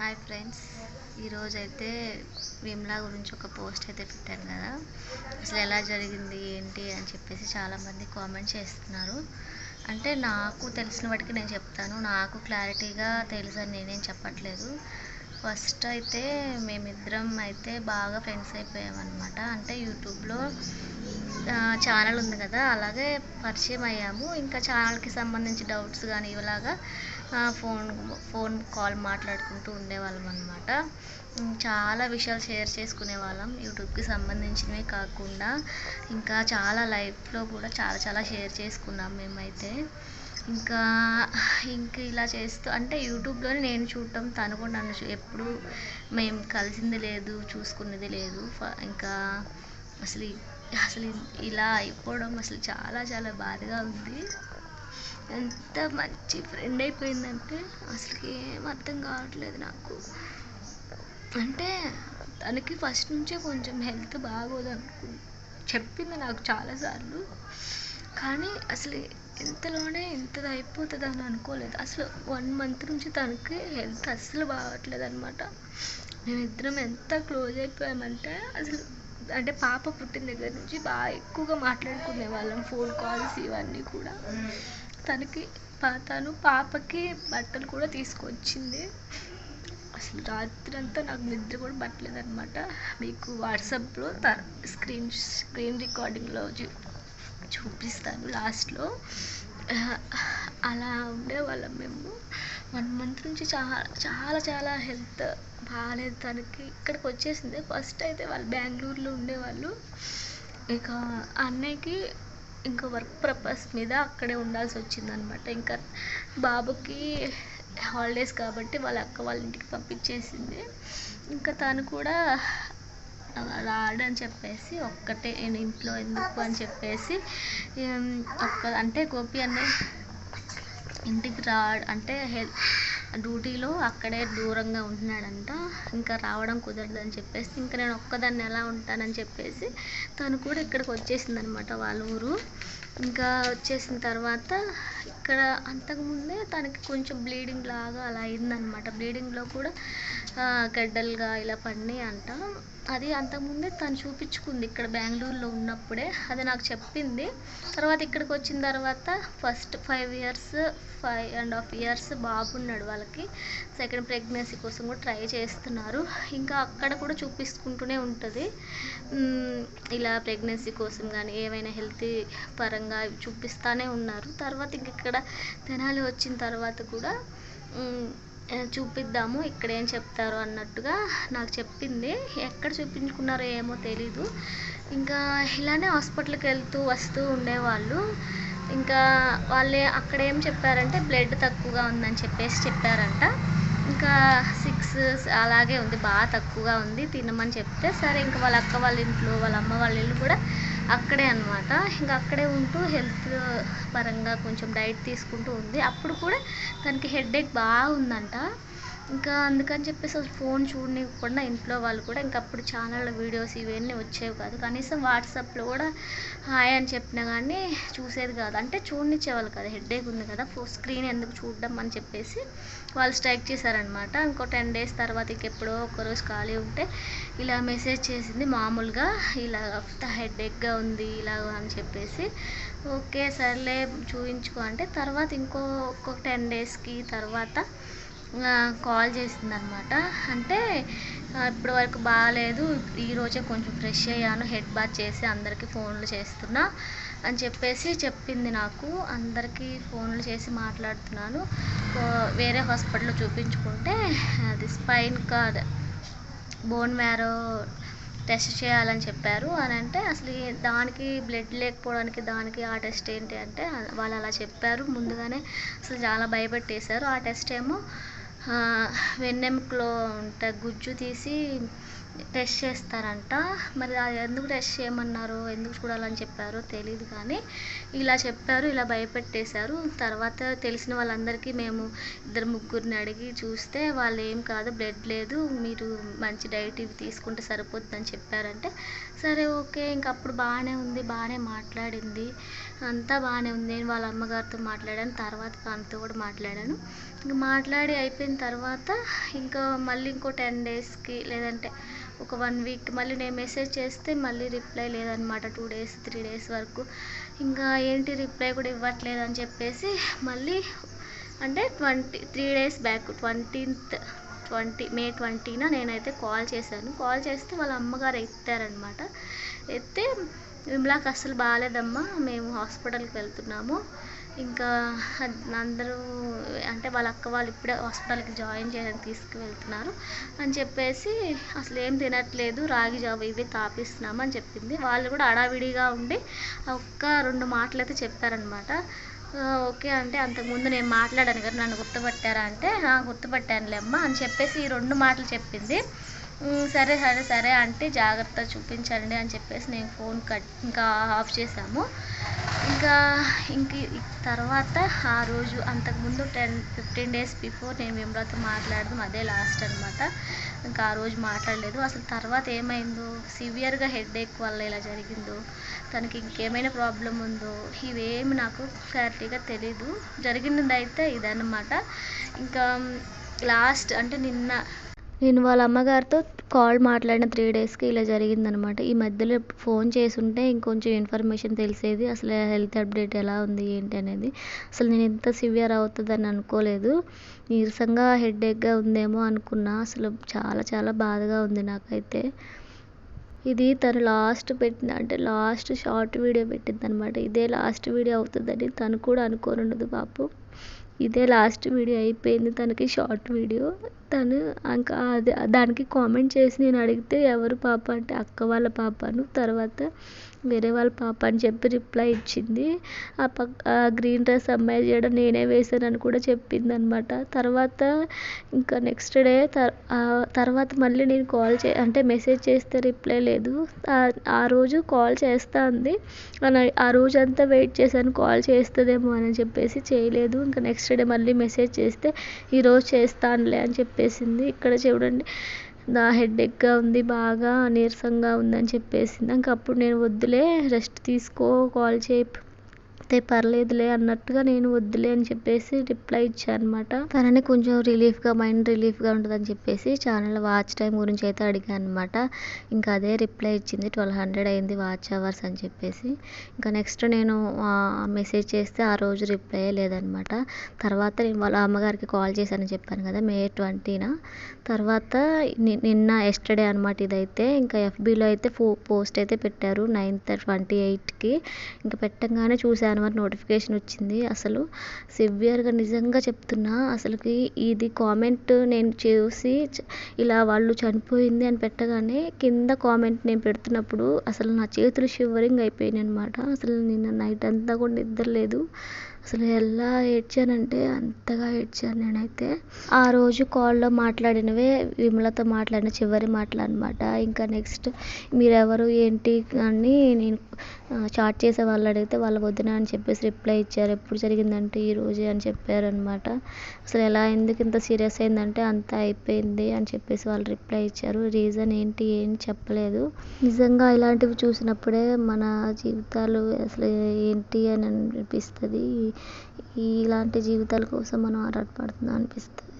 Hi friends ఈరోజు అయితే విమ్లా గురించి ఒక పోస్ట్ అయితే పెట్టాను కదా. అసలు ఎలా జరిగింది ఏంటి అని చెప్పేసి చాలామంది కామెంట్ చేస్తున్నారు. అంటే నాకు తెలిసిన వాటికి నేను చెప్తాను. నాకు క్లారిటీగా తెలుసు అని నేనేం చెప్పట్లేదు. ఫస్ట్ అయితే మేమిద్దరం అయితే బాగా ఫ్రెండ్స్ అయిపోయామన్నమాట. అంటే యూట్యూబ్లో ఛానల్ ఉంది కదా. అలాగే పరిచయం అయ్యాము. ఇంకా ఛానల్కి సంబంధించి డౌట్స్ కానీ ఇలాగా ఫోన్ ఫోన్ కాల్ మాట్లాడుకుంటూ ఉండేవాళ్ళం అనమాట చాలా విషయాలు షేర్ చేసుకునే వాళ్ళం యూట్యూబ్కి సంబంధించినవే కాకుండా ఇంకా చాలా లైఫ్లో కూడా చాలా చాలా షేర్ చేసుకున్నాం మేమైతే. ఇంకా ఇంక ఇలా చేస్తూ అంటే యూట్యూబ్లోనే నేను చూడటం తను కూడా నన్ను ఎప్పుడు మేము కలిసింది లేదు చూసుకున్నది లేదు. ఫ- ఇంకా అసలు అసలు ఇలా అయిపోవడం అసలు చాలా చాలా బాధగా ఉంది. ఎంత మంచి ఫ్రెండ్ అయిపోయిందంటే అసలు ఏం అర్థం కావట్లేదు నాకు. అంటే తనకి ఫస్ట్ నుంచే కొంచెం హెల్త్ బాగోదు అనుకు చెప్పింది నాకు చాలాసార్లు. కానీ అసలు ఇంతలోనే ఇంతది అయిపోతుంది అని అనుకోలేదు. అసలు వన్ మంత్ నుంచి తనకి హెల్త్ అస్సలు బాగట్లేదు అనమాట మేమిద్దరం ఎంత క్లోజ్ అయిపోయామంటే అసలు అంటే పాప పుట్టిన దగ్గర నుంచి బాగా ఎక్కువగా మాట్లాడుకునే వాళ్ళం ఫోన్ కాల్స్ ఇవన్నీ కూడా. తనకి పా- తను పాపకి బట్టలు కూడా తీసుకొచ్చింది. అసలు రాత్రి అంతా నాకు నిద్ర కూడా పట్టలేదనమాట మీకు వాట్సాప్లో త స్క్రీన్ స్క్రీన్ రికార్డింగ్లో చూ చూపిస్తాను లాస్ట్లో. అలా ఉండేవాళ్ళం మేము. వన్ మంత్ నుంచి చాలా చాలా చాలా హెల్త్ బాగాలేదు తనకి. ఇక్కడికి వచ్చేసింది. ఫస్ట్ అయితే వాళ్ళు బెంగళూరులో ఉండేవాళ్ళు. ఇక అన్నయ్యకి ఇంకా వర్క్ పర్పస్ మీద అక్కడే ఉండాల్సి వచ్చిందనమాట ఇంకా బాబుకి హాలిడేస్ కాబట్టి వాళ్ళ అక్క వాళ్ళ ఇంటికి పంపించేసింది. ఇంకా తను కూడా రాడని చెప్పేసి ఒక్కటే నేను ఇంట్లో ఎందుకు అని చెప్పేసి ఒక్క అంటే గోపి అనే ఇంటికి రా అంటే హెల్త్ డ్యూటీలో అక్కడే దూరంగా ఉంటున్నాడంట. ఇంకా రావడం కుదరదని చెప్పేసి ఇంకా నేను ఒక్కదాన్ని ఎలా ఉంటానని చెప్పేసి తను కూడా ఇక్కడికి వచ్చేసింది అనమాట వాళ్ళ ఊరు. ఇంకా వచ్చేసిన తర్వాత ఇక్కడ అంతకుముందే తనకి కొంచెం బ్లీడింగ్ లాగా అలా అయిందనమాట బ్లీడింగ్లో కూడా గడ్డలుగా ఇలా పడినాయి అంట. అది అంతకుముందే తను చూపించుకుంది ఇక్కడ బెంగళూరులో ఉన్నప్పుడే. అది నాకు చెప్పింది. తర్వాత ఇక్కడికి వచ్చిన తర్వాత first five years five and half years బాబు ఉన్నాడు వాళ్ళకి. సెకండ్ ప్రెగ్నెన్సీ కోసం కూడా ట్రై చేస్తున్నారు. ఇంకా అక్కడ కూడా చూపించుకుంటూనే ఉంటుంది. ఇలా ప్రెగ్నెన్సీ కోసం కానీ ఏమైనా హెల్త్ పరంగా చూపిస్తూనే ఉన్నారు. తర్వాత ఇంక ఇక్కడ తెనాలి వచ్చిన తర్వాత కూడా చూపిద్దాము ఇక్కడ ఏం చెప్తారు అన్నట్టుగా నాకు చెప్పింది. ఎక్కడ చూపించుకున్నారో ఏమో తెలీదు. ఇంకా ఇలానే హాస్పిటల్కి వెళ్తూ వస్తూ ఉండేవాళ్ళు. ఇంకా వాళ్ళే అక్కడ ఏం చెప్పారంటే బ్లడ్ తక్కువగా ఉందని చెప్పేసి చెప్పారంట. ఇంకా సిక్స్ అలాగే ఉంది బాగా తక్కువగా ఉంది తినమని చెప్తే సరే ఇంకా వాళ్ళ అక్క వాళ్ళ ఇంట్లో వాళ్ళ అమ్మ వాళ్ళ ఇల్లు కూడా అక్కడే అన్నమాట. ఇంకా అక్కడే ఉంటూ హెల్త్ పరంగా కొంచెం డైట్ తీసుకుంటూ ఉంది. అప్పుడు కూడా తనకి హెడేక్ బాగుందంట. ఇంకా అందుకని చెప్పేసి అసలు ఫోన్ చూడనివ్వకుండా ఇంట్లో వాళ్ళు కూడా ఇంకా అప్పుడు ఛానల్లో వీడియోస్ ఇవన్నీ వచ్చేవి కాదు. కనీసం వాట్సాప్లో కూడా హాయ్ అని చెప్పినా కానీ చూసేది కాదు. అంటే చూడనిచ్చేవాళ్ళు కదా. హెడేక్ ఉంది కదా. ఫో స్క్రీన్ ఎందుకు చూడడం అని చెప్పేసి వాళ్ళు స్ట్రైక్ చేశారనమాట ఇంకో టెన్ డేస్ తర్వాత ఇంకెప్పుడో ఒకరోజు ఖాళీ ఉంటే ఇలా మెసేజ్ చేసింది. మామూలుగా ఇలా హెడేక్గా ఉంది ఇలా అని చెప్పేసి ఓకే సర్లే చూపించుకో అంటే తర్వాత ఇంకో ఒక టెన్ డేస్కి తర్వాత కాల్ చేసింది అనమాట అంటే ఇప్పటి వరకు బాగాలేదు ఈరోజే కొంచెం ఫ్రెష్ అయ్యాను. హెడ్ బాత్ చేసి అందరికీ ఫోన్లు చేస్తున్నా అని చెప్పేసి చెప్పింది నాకు. అందరికీ ఫోన్లు చేసి మాట్లాడుతున్నాను. వేరే హాస్పిటల్లో చూపించుకుంటే అది spine cord bone marrow test చేయాలని చెప్పారు. అని అంటే అసలు దానికి బ్లడ్ లేకపోవడానికి దానికి ఆ టెస్ట్ ఏంటి అంటే వాళ్ళు అలా చెప్పారు. ముందుగానే అసలు చాలా భయపెట్టేశారు. ఆ టెస్ట్ ఏమో వెన్నెముకలో ఉంటే గుజ్జు తీసి టెస్ట్ చేస్తారంట. మరి అది ఎందుకు టెస్ట్ చేయమన్నారు? ఎందుకు చూడాలని చెప్పారో తెలియదు కానీ ఇలా చెప్పారు ఇలా భయపెట్టేశారు. తర్వాత తెలిసిన వాళ్ళందరికీ మేము ఇద్దరు ముగ్గురిని అడిగి చూస్తే వాళ్ళు ఏం కాదు బ్లడ్ లేదు మీరు మంచి డైట్ ఇవి తీసుకుంటే సరిపోతుందని చెప్పారంటే సరే ఓకే ఇంక అప్పుడు బాగానే ఉంది బాగానే మాట్లాడింది. అంతా బాగానే ఉంది. నేను వాళ్ళ అమ్మగారితో మాట్లాడాను. తర్వాత తనతో కూడా మాట్లాడాను. ఇంక మాట్లాడి అయిపోయిన తర్వాత ఇంకా మళ్ళీ ఇంకో టెన్ డేస్కి లేదంటే ఒక వన్ వీక్ మళ్ళీ నేను మెసేజ్ చేస్తే మళ్ళీ రిప్లై లేదనమాట టూ డేస్ త్రీ డేస్ వరకు. ఇంకా ఏంటి రిప్లై కూడా ఇవ్వట్లేదు అని చెప్పేసి మళ్ళీ అంటే twenty three days back twentieth twenty May ట్వంటీన నేనైతే కాల్ చేశాను. కాల్ చేస్తే వాళ్ళ అమ్మగారు ఎత్తారనమాట ఎత్తే విమలాకి అస్సలు బాగాలేదమ్మా మేము హాస్పిటల్కి వెళ్తున్నాము. ఇంకా అందరూ అంటే వాళ్ళ అక్క వాళ్ళు ఇప్పుడే హాస్పిటల్కి జాయిన్ చేయడానికి తీసుకువెళ్తున్నారు అని చెప్పేసి అసలు ఏం తినట్లేదు రాగి జాబు ఇవి తాపిస్తున్నాము అని చెప్పింది. వాళ్ళు కూడా అడావిడిగా ఉండి ఒక్క రెండు మాటలు అయితే చెప్పారనమాట ఓకే అంటే అంతకుముందు నేను మాట్లాడాను కదా నన్ను గుర్తుపట్టారా అంటే గుర్తుపట్టానులే అమ్మ అని చెప్పేసి ఈ రెండు మాటలు చెప్పింది. సరే సరే సరే అంటే జాగ్రత్త చూపించండి అని చెప్పేసి నేను ఫోన్ కట్ ఇంకా ఆఫ్ చేసాము ఇంకా ఇంక తర్వాత ఆ రోజు అంతకుముందు టెన్ ఫిఫ్టీన్ డేస్ బిఫోర్ నేను విమలాతో మాట్లాడడం అదే లాస్ట్ అనమాట ఇంకా ఆ రోజు మాట్లాడలేదు. అసలు తర్వాత ఏమైందో సివియర్గా హెడేక్ వల్ల ఇలా జరిగిందో తనకి ఇంకేమైనా ప్రాబ్లం ఉందో ఇవేమి నాకు క్లారిటీగా తెలీదు. జరిగినది అయితే ఇదన్నమాట. ఇంకా లాస్ట్ అంటే నిన్న నేను వాళ్ళ అమ్మగారితో కాల్ మాట్లాడిన త్రీ డేస్కి ఇలా జరిగిందనమాట. ఈ మధ్యలో ఫోన్ చేసి ఉంటే ఇంకొంచెం ఇన్ఫర్మేషన్ తెలిసేది అసలు హెల్త్ అప్డేట్ ఎలా ఉంది ఏంటి అనేది. అసలు నేను ఇంత సివియర్ అవుతుందని అనుకోలేదు. నీరసంగా హెడేక్గా ఉందేమో అనుకున్నా. అసలు చాలా చాలా బాధగా ఉంది నాకైతే. ఇది తను లాస్ట్ పెట్టిన అంటే లాస్ట్ షార్ట్ వీడియో పెట్టింది అనమాట ఇదే లాస్ట్ వీడియో అవుతుందని తను కూడా అనుకోని ఉండదు పాపం ఇదే లాస్ట్ వీడియో అయిపోయింది తనకి షార్ట్ వీడియో. తను ఇంకా అది దానికి కామెంట్ చేసి నేను అడిగితే ఎవరు పాప అంటే అక్క వాళ్ళ పాపను తర్వాత వేరే వాళ్ళ పాప అని చెప్పి రిప్లై ఇచ్చింది. ఆ పక్క గ్రీన్ డ్రెస్ అమ్మాయి చేయడం నేనే వేశానని కూడా చెప్పింది అనమాట తర్వాత ఇంకా నెక్స్ట్ డే తర్వాత మళ్ళీ నేను కాల్ చే అంటే మెసేజ్ చేస్తే రిప్లై లేదు. ఆ రోజు కాల్ చేస్తా ఉంది. ఆ రోజంతా వెయిట్ చేశాను కాల్ చేస్తుందేమో అని చెప్పేసి చేయలేదు. ఇంకా నెక్స్ట్ డే మళ్ళీ మెసేజ్ చేస్తే ఈరోజు చేస్తానులే అని చెప్పి చెప్పేసింది. ఇక్కడ చూడండి నా హెడేక్గా ఉంది బాగా నీరసంగా ఉందని చెప్పేసింది. ఇంక అప్పుడు నేను వద్దులే రెస్ట్ తీసుకో కాల్ చేయి. అయితే పర్లేదులే అన్నట్టుగా నేను వద్దులే అని చెప్పేసి రిప్లై ఇచ్చాను అనమాట తనని కొంచెం రిలీఫ్గా మైండ్ రిలీఫ్గా ఉంటుందని చెప్పేసి ఛానల్ వాచ్ టైం గురించి అయితే అడిగాను అనమాట ఇంకా అదే రిప్లై ఇచ్చింది ట్వెల్వ్ హండ్రెడ్ అయింది వాచ్ అవర్స్ అని చెప్పేసి. ఇంకా నెక్స్ట్ నేను మెసేజ్ చేస్తే ఆ రోజు రిప్లై లేదనమాట. తర్వాత నేను వాళ్ళ అమ్మగారికి కాల్ చేశానని చెప్పాను కదా మే ట్వంటీన? తర్వాత నిన్న ఎస్టర్డే అనమాట ఇదైతే. ఇంకా ఎఫ్బీలో అయితే ఫో పోస్ట్ అయితే పెట్టారు నైన్త్ ట్వంటీ ఎయిట్కి. ఇంకా పెట్టగానే చూశాను వన్ నోటిఫికేషన్ వచ్చింది. అసలు సివియర్గా నిజంగా చెప్తున్నా అసలుకి ఇది కామెంట్ నేను చూసి ఇలా వాళ్ళు చనిపోయింది అని పెట్టగానే కింద కామెంట్ నేను పెడుతున్నప్పుడు అసలు నా చేతులు షివరింగ్ అయిపోయినాయి అనమాట అసలు నిన్న నైట్ అంతా కూడా నిద్ర లేదు. అసలు ఎలా ఏడ్చానంటే అంతగా ఏడ్చాను నేనైతే. ఆ రోజు కాల్లో మాట్లాడినవే విమలతో మాట్లాడిన చివరి మాటలు అనమాట ఇంకా నెక్స్ట్ మీరెవరు ఏంటి అని నేను చాట్ చేసే వాళ్ళు అడిగితే వాళ్ళ వదిన అని చెప్పేసి రిప్లై ఇచ్చారు. ఎప్పుడు జరిగిందంటే ఈ రోజే అని చెప్పారనమాట అసలు ఎలా ఎందుకు ఇంత సీరియస్ అయిందంటే అంత అయిపోయింది అని చెప్పేసి వాళ్ళు రిప్లై ఇచ్చారు. రీజన్ ఏంటి ఏం చెప్పలేదు. నిజంగా ఇలాంటివి చూసినప్పుడే మన జీవితాలు అసలు ఏంటి అని అనిపిస్తుంది. ఇలాంటి జీవితాల కోసం మనం ఆరాటపడుతున్నాం అనిపిస్తుంది.